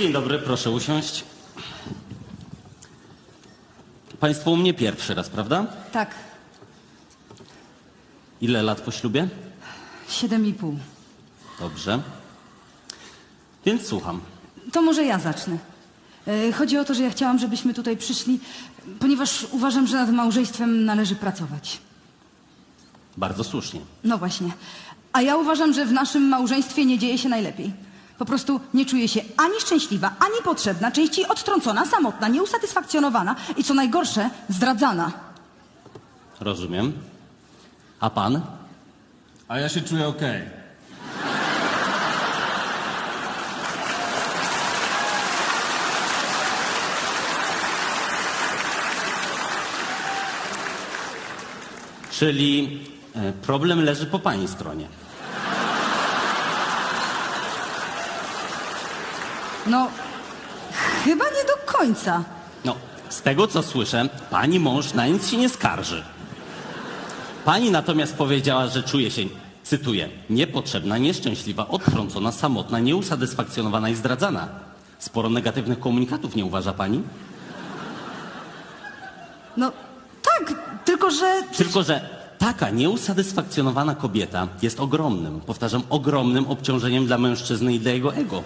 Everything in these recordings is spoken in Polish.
Dzień dobry, proszę usiąść. Państwo u mnie pierwszy raz, prawda? Tak, Ile lat po ślubie? siedem i pół. Dobrze. Więc słucham. To może ja zacznę. E, Chodzi o to, że ja chciałam, żebyśmy tutaj przyszli, ponieważ uważam, że nad małżeństwem należy pracować. Bardzo słusznie. No właśnie. A ja uważam, że w naszym małżeństwie nie dzieje się najlepiej. Po prostu nie czuję się ani szczęśliwa, ani potrzebna, częściej odtrącona, samotna, nieusatysfakcjonowana i co najgorsze, zdradzana. Rozumiem. A pan? A ja się czuję okej. Czyli e, problem leży po pani stronie. No, chyba nie do końca. No, z tego co słyszę, pani mąż na nic się nie skarży. Pani natomiast powiedziała, że czuje się, cytuję, niepotrzebna, nieszczęśliwa, odtrącona, samotna, nieusatysfakcjonowana i zdradzana. Sporo negatywnych komunikatów, nie uważa pani? No, tak, tylko że... Tylko, że taka nieusatysfakcjonowana kobieta jest ogromnym, powtarzam, ogromnym obciążeniem dla mężczyzny i dla jego ego.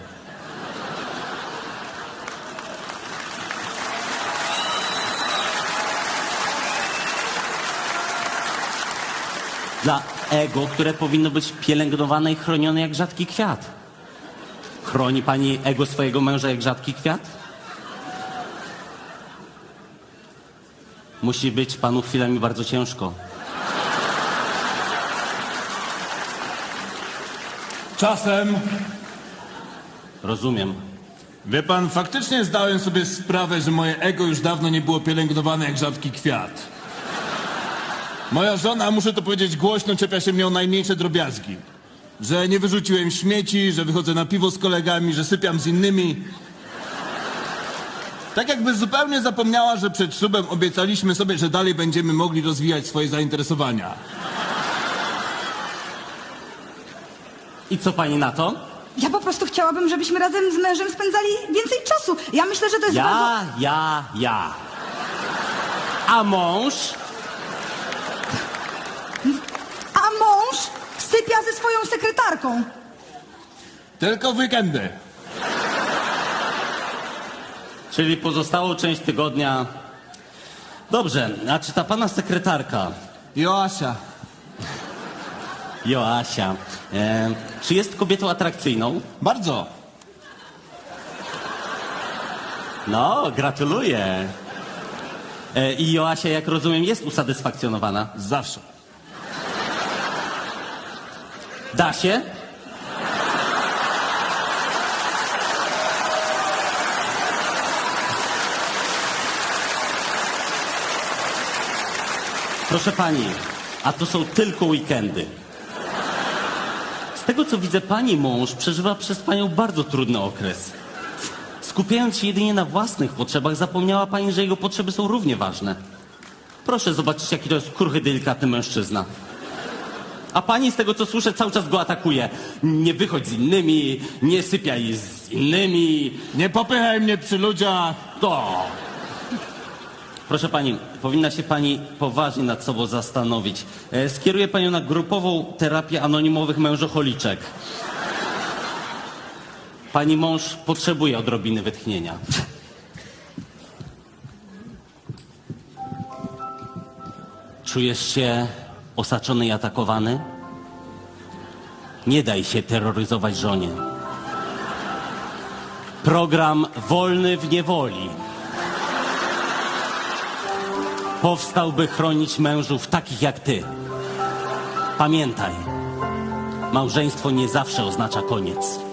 Dla ego, które powinno być pielęgnowane i chronione jak rzadki kwiat. Chroni pani ego swojego męża jak rzadki kwiat? Musi być panu chwilami bardzo ciężko. Czasem, Rozumiem. wie pan, faktycznie zdałem sobie sprawę, że moje ego już dawno nie było pielęgnowane jak rzadki kwiat. Moja żona, muszę to powiedzieć głośno, czepia się mnie o najmniejsze drobiazgi. Że nie wyrzuciłem śmieci, że wychodzę na piwo z kolegami, że sypiam z innymi. Tak jakby zupełnie zapomniała, że przed ślubem obiecaliśmy sobie, że dalej będziemy mogli rozwijać swoje zainteresowania. I co pani na to? Ja po prostu chciałabym, żebyśmy razem z mężem spędzali więcej czasu. Ja myślę, że to jest bardzo... Ja, ja, ja. A mąż? A mąż sypia ze swoją sekretarką. Tylko w weekendy. Czyli pozostałą część tygodnia. Dobrze, a czy ta pana sekretarka, Joasia. Joasia, e, czy jest kobietą atrakcyjną? Bardzo. No, gratuluję. E, I Joasia, jak rozumiem, jest usatysfakcjonowana. Zawsze. Da się? Proszę pani, a to są tylko weekendy. Z tego co widzę, pani mąż przeżywa przez panią bardzo trudny okres. Skupiając się jedynie na własnych potrzebach, zapomniała pani, że jego potrzeby są równie ważne. Proszę zobaczyć, jaki to jest kruchy, delikatny mężczyzna. A pani z tego co słyszę cały czas go atakuje. Nie wychodź z innymi, nie sypiaj z innymi. Nie popychaj mnie przy ludziach. To. Proszę pani, powinna się pani poważnie nad sobą zastanowić. E, Skieruję panią na grupową terapię anonimowych mężocholiczek. Pani mąż potrzebuje odrobiny wytchnienia. Czujesz się osaczony i atakowany? Nie daj się terroryzować żonie. Program Wolny w niewoli powstał, by chronić mężów takich jak ty. Pamiętaj, małżeństwo nie zawsze oznacza koniec.